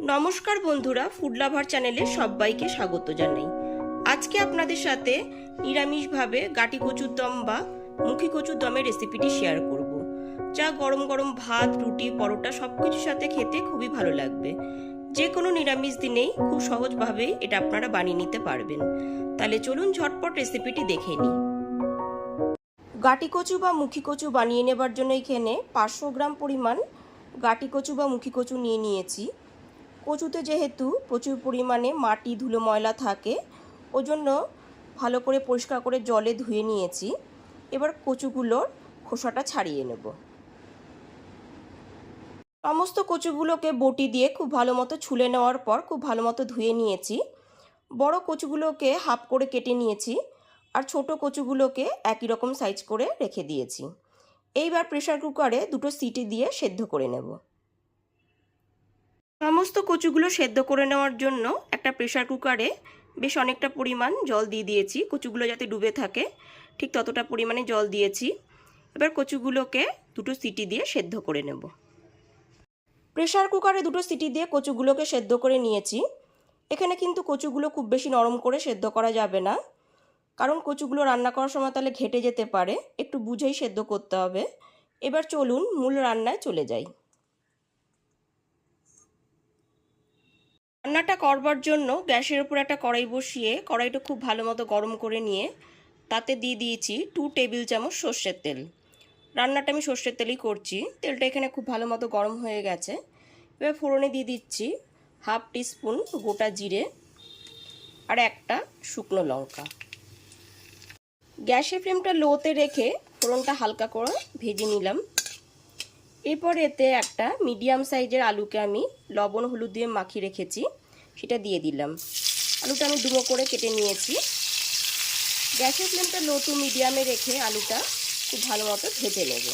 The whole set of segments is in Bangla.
নমস্কার বন্ধুরা ফুড লাভার চ্যানেলে সবাইকে স্বাগত জানাই। আজকে আপনাদের সাথে নিরামিষভাবে গাটি কচুর দম বা মুখী কচুর দমের রেসিপিটি শেয়ার করব, যা গরম গরম ভাত, রুটি, পরোটা সব কিছুর সাথে খেতে খুবই ভালো লাগবে। যে কোনো নিরামিষ দিনেই খুব সহজভাবে এটা আপনারা বানিয়ে নিতে পারবেন। তাহলে চলুন ঝটপট রেসিপিটি দেখে নিই। গাটি কচু বা মুখী কচু বানিয়ে নেবার জন্য এখানে পাঁচশো গ্রাম পরিমাণ গাটি কচু বা মুখী কচু নিয়ে নিয়েছি। কচুতে যেহেতু প্রচুর পরিমাণে মাটি ধুলো ময়লা থাকে, ওজন্য ভালো করে পরিষ্কার করে জলে ধুয়ে নিয়েছি। এবার কচুগুলোর খোসাটা ছাড়িয়ে নেব। সমস্ত কচুগুলোকে বটি দিয়ে খুব ভালো মতো ছুলে নেওয়ার পর খুব ভালো মতো ধুয়ে নিয়েছি। বড় কচুগুলোকে হাফ করে কেটে নিয়েছি আর ছোট কচুগুলোকে একই রকম সাইজ করে রেখে দিয়েছি। এইবার প্রেশার কুকারে দুটো সিটি দিয়ে সেদ্ধ করে নেব। সমস্ত কচুগুলো সেদ্ধ করে নেওয়ার জন্য একটা প্রেশার কুকারে বেশ অনেকটা পরিমাণ জল দিয়ে দিয়েছি। কচুগুলো যাতে ডুবে থাকে, ঠিক ততটা পরিমাণে জল দিয়েছি। এবার কচুগুলোকে দুটো সিটি দিয়ে সেদ্ধ করে নেব। প্রেশার কুকারে দুটো সিটি দিয়ে কচুগুলোকে সেদ্ধ করে নিয়েছি। এখানে কিন্তু কচুগুলো খুব বেশি নরম করে সেদ্ধ করা যাবে না, কারণ কচুগুলো রান্না করার সময় তাহলে ঘেটে যেতে পারে। একটু বুঝেই সেদ্ধ করতে হবে। এবার চলুন মূল রান্নায় চলে যাই। রান্নাটা করবার জন্য গ্যাসের উপর একটা কড়াই বসিয়ে, কড়াইটা খুব ভালো মতো গরম করে নিয়ে তাতে দিয়ে দিয়েছি টু টেবিল চামচ সর্ষের তেল। রান্নাটা আমি সর্ষের তেলই করছি, তেলটা এখানে খুব ভালো মতো গরম হয়ে গেছে। এবার ফোড়নে দিয়ে দিচ্ছি হাফ টিস্পুন গোটা জিরে আর একটা শুকনো লঙ্কা। গ্যাসের ফ্লেমটা লোতে রেখে ফোড়নটা হালকা করে ভেজে নিলাম। এরপর এতে একটা মিডিয়াম সাইজের আলুকে আমি লবণ, হলুদ দিয়ে মাখিয়ে রেখেছি। সেটা দিয়ে দিলাম। আলুটা আমি ডুমো করে কেটে নিয়েছি। গ্যাসের ফ্লেমটা লো টু মিডিয়ামে রেখে আলুটা খুব ভালো মতো ভেজে নেব।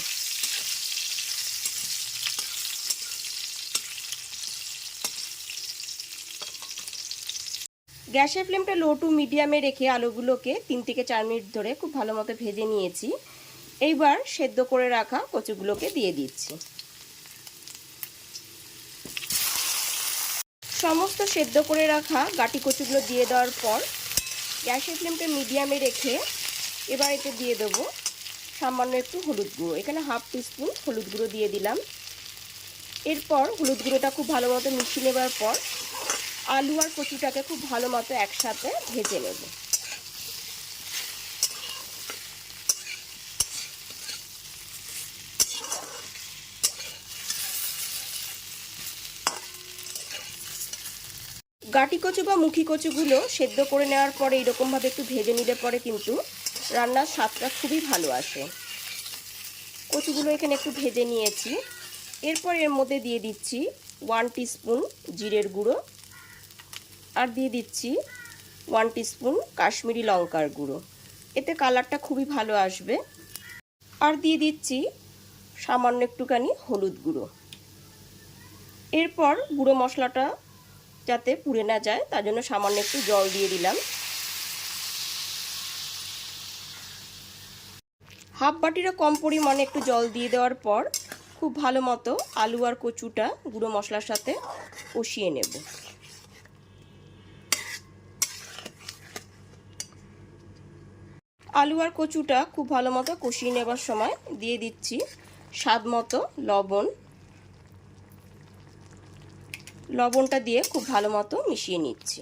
গ্যাসের ফ্লেমটা লো টু মিডিয়ামে রেখে আলুগুলোকে তিন থেকে চার মিনিট ধরে খুব ভালো মতো ভেজে নিয়েছি। এইবার সেদ্ধ করে রাখা কচুগুলোকে দিয়ে দিচ্ছি। সমস্ত সেদ্ধ করে রাখা গাটি কচুগুলো দিয়ে দেওয়ার পর গ্যাসের ফ্লেমটা মিডিয়ামে রেখে এবার এতে দিয়ে দেবো সামান্য একটু হলুদ গুঁড়ো। এখানে হাফ টিস্পুন হলুদ গুঁড়ো দিয়ে দিলাম। এরপর হলুদ গুঁড়োটা খুব ভালো মতো মিশিয়ে নেবার পর আলু আর কচুটাকে খুব ভালো মতো একসাথে ভেজে নেব। গাটি কচু বা মুখি কচুগুলো সেদ্ধ করে নেওয়ার পরে এইরকমভাবে একটু ভেজে নিলে পরে কিন্তু রান্নার স্বাদটা খুবই ভালো আসে। কচুগুলো এখানে একটু ভেজে নিয়েছি। এরপর এর মধ্যে দিয়ে দিচ্ছি ওয়ান টিস্পুন জিরের গুঁড়ো আর দিয়ে দিচ্ছি ওয়ান টিস্পুন কাশ্মীরি লঙ্কার গুঁড়ো। এতে কালারটা খুবই ভালো আসবে। আর দিয়ে দিচ্ছি সামান্য একটুখানি হলুদ গুঁড়ো। এরপর গুঁড়ো মশলাটা যাতে পুড়ে না যায়, তার জন্য সামান্য একটু জল দিয়ে দিলাম। হাফ বাটিরও কম পরিমাণে একটু জল দিয়ে দেওয়ার পর খুব ভালো মতো আলু আর কচুটা গুঁড়ো মশলার সাথে কষিয়ে নেব। আলু আর কচুটা খুব ভালো মতো কষিয়ে নেবার সময় দিয়ে দিচ্ছি স্বাদ মতো লবণ লবণটা দিয়ে খুব ভালো মতো মিশিয়ে নিচ্ছি।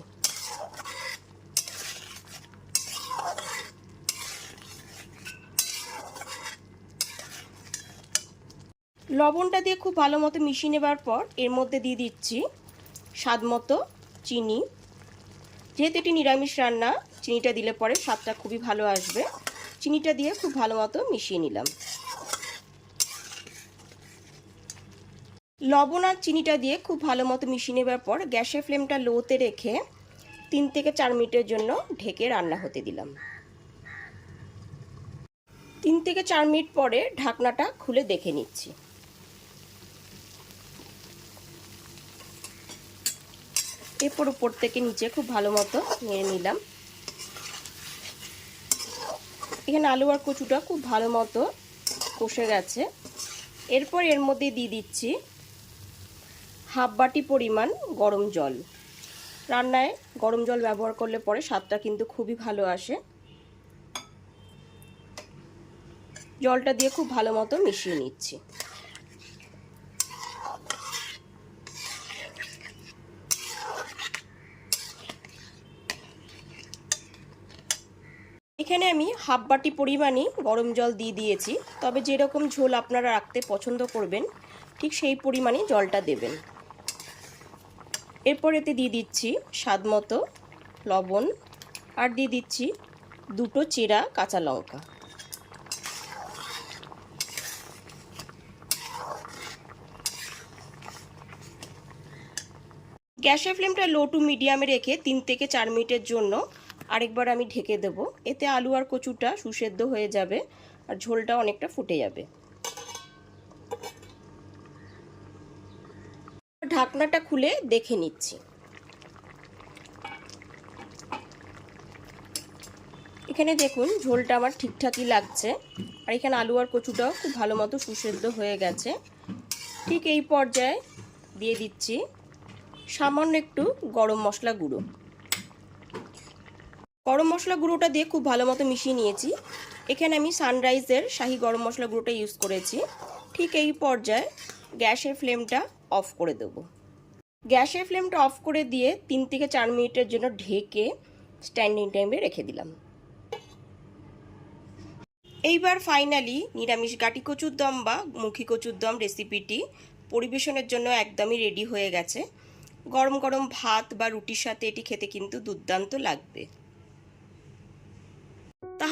লবণটা দিয়ে খুব ভালো মতো মিশিয়ে নেবার পর এর মধ্যে দিয়ে দিচ্ছি স্বাদ মতো চিনি। যেহেতু এটি নিরামিষ রান্না, চিনিটা দিলে পরে স্বাদটা খুবই ভালো আসবে। চিনিটা দিয়ে খুব ভালো মতো মিশিয়ে নিলাম। লবণ আর চিনিটা দিয়ে খুব ভালো মতো মিশিয়ে নেবার পর গ্যাসের ফ্লেমটা লোতে রেখে তিন থেকে চার মিনিটের জন্য ঢেকে রান্না হতে দিলাম। তিন থেকে চার মিনিট পরে ঢাকনাটা খুলে দেখে নিচ্ছি। এরপর উপর থেকে নিচে খুব ভালো মতো নেড়ে নিলাম। এখানে আলু আর কচুটা খুব ভালো মতো কষে গেছে। এরপর এর মধ্যে দিয়ে দিচ্ছি হাফ বাটি পরিমাণ গরম জল। রান্নায় গরম জল ব্যবহার করলে পরে স্বাদটা কিন্তু খুবই ভালো আসে। জলটা দিয়ে খুব ভালো মতো মিশিয়ে নিচ্ছি। এখানে আমি হাফ বাটি পরিমাণই গরম জল দিয়ে দিয়েছি। তবে যেরকম ঝোল আপনারা রাখতে পছন্দ করবেন, ঠিক সেই পরিমাণে জলটা দেবেন। এরপর এতে দিয়ে দিচ্ছি স্বাদ মতো লবণ আর দিয়ে দিচ্ছি দুটো চেরা কাঁচা লঙ্কা। গ্যাসের ফ্লেমটা লো টু মিডিয়ামে রেখে তিন থেকে চার মিনিটের জন্য আরেকবার আমি ঢেকে দেব। এতে আলু আর কচুটা সুসেদ্ধ হয়ে যাবে আর ঝোলটা অনেকটা ফুটে যাবে। ঢাকনাটা খুলে দেখে নিচ্ছি। এখানে দেখুন, ঝোলটা আমার ঠিকঠাকই লাগছে। আর এখানে আলু আর কচুটাও খুব ভালো মতো সুসেদ্ধ হয়ে গেছে। ঠিক এই পর্যায়ে দিয়ে দিচ্ছি সামান্য একটু গরম মশলা গুঁড়ো। গরম মশলা গুঁড়োটা দিয়ে খুব ভালো মতো মিশিয়ে নিয়েছি। এখানে আমি সানরাইজের শাহি গরম মশলা গুঁড়োটা ইউজ করেছি। ঠিক এই পর্যায়ে গ্যাসের ফ্লেমটা অফ করে দেব। গ্যাসের ফ্লেমটা অফ করে দিয়ে তিন থেকে চার মিনিটের জন্য ঢেকে স্ট্যান্ডিং টাইমে রেখে দিলাম। এইবার ফাইনালি নিরামিষ গাটি কচুর দম বা মুখী কচুর দম রেসিপিটি পরিবেশনের জন্য একদমই রেডি হয়ে গেছে। গরম গরম ভাত বা রুটির সাথে এটি খেতে কিন্তু দুর্দান্ত লাগবে।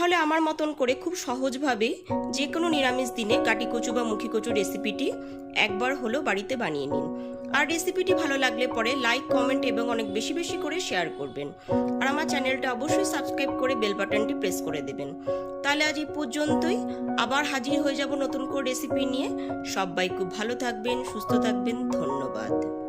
তাহলে আমার মতন করে খুব সহজভাবে যে কোনো নিরামিষ দিনে কাটি কচু বা মুখী কচু রেসিপিটি একবার হলো বাড়িতে বানিয়ে নিন। আর রেসিপিটি ভালো লাগলে পরে লাইক, কমেন্ট এবং অনেক বেশি বেশি করে শেয়ার করবেন। আর আমার চ্যানেলটা অবশ্যই সাবস্ক্রাইব করে বেল বাটনটি প্রেস করে দেবেন। তাহলে আজ এই পর্যন্তই। আবার হাজির হয়ে যাব নতুন করে রেসিপি নিয়ে। সবাই খুব ভালো থাকবেন, সুস্থ থাকবেন। ধন্যবাদ।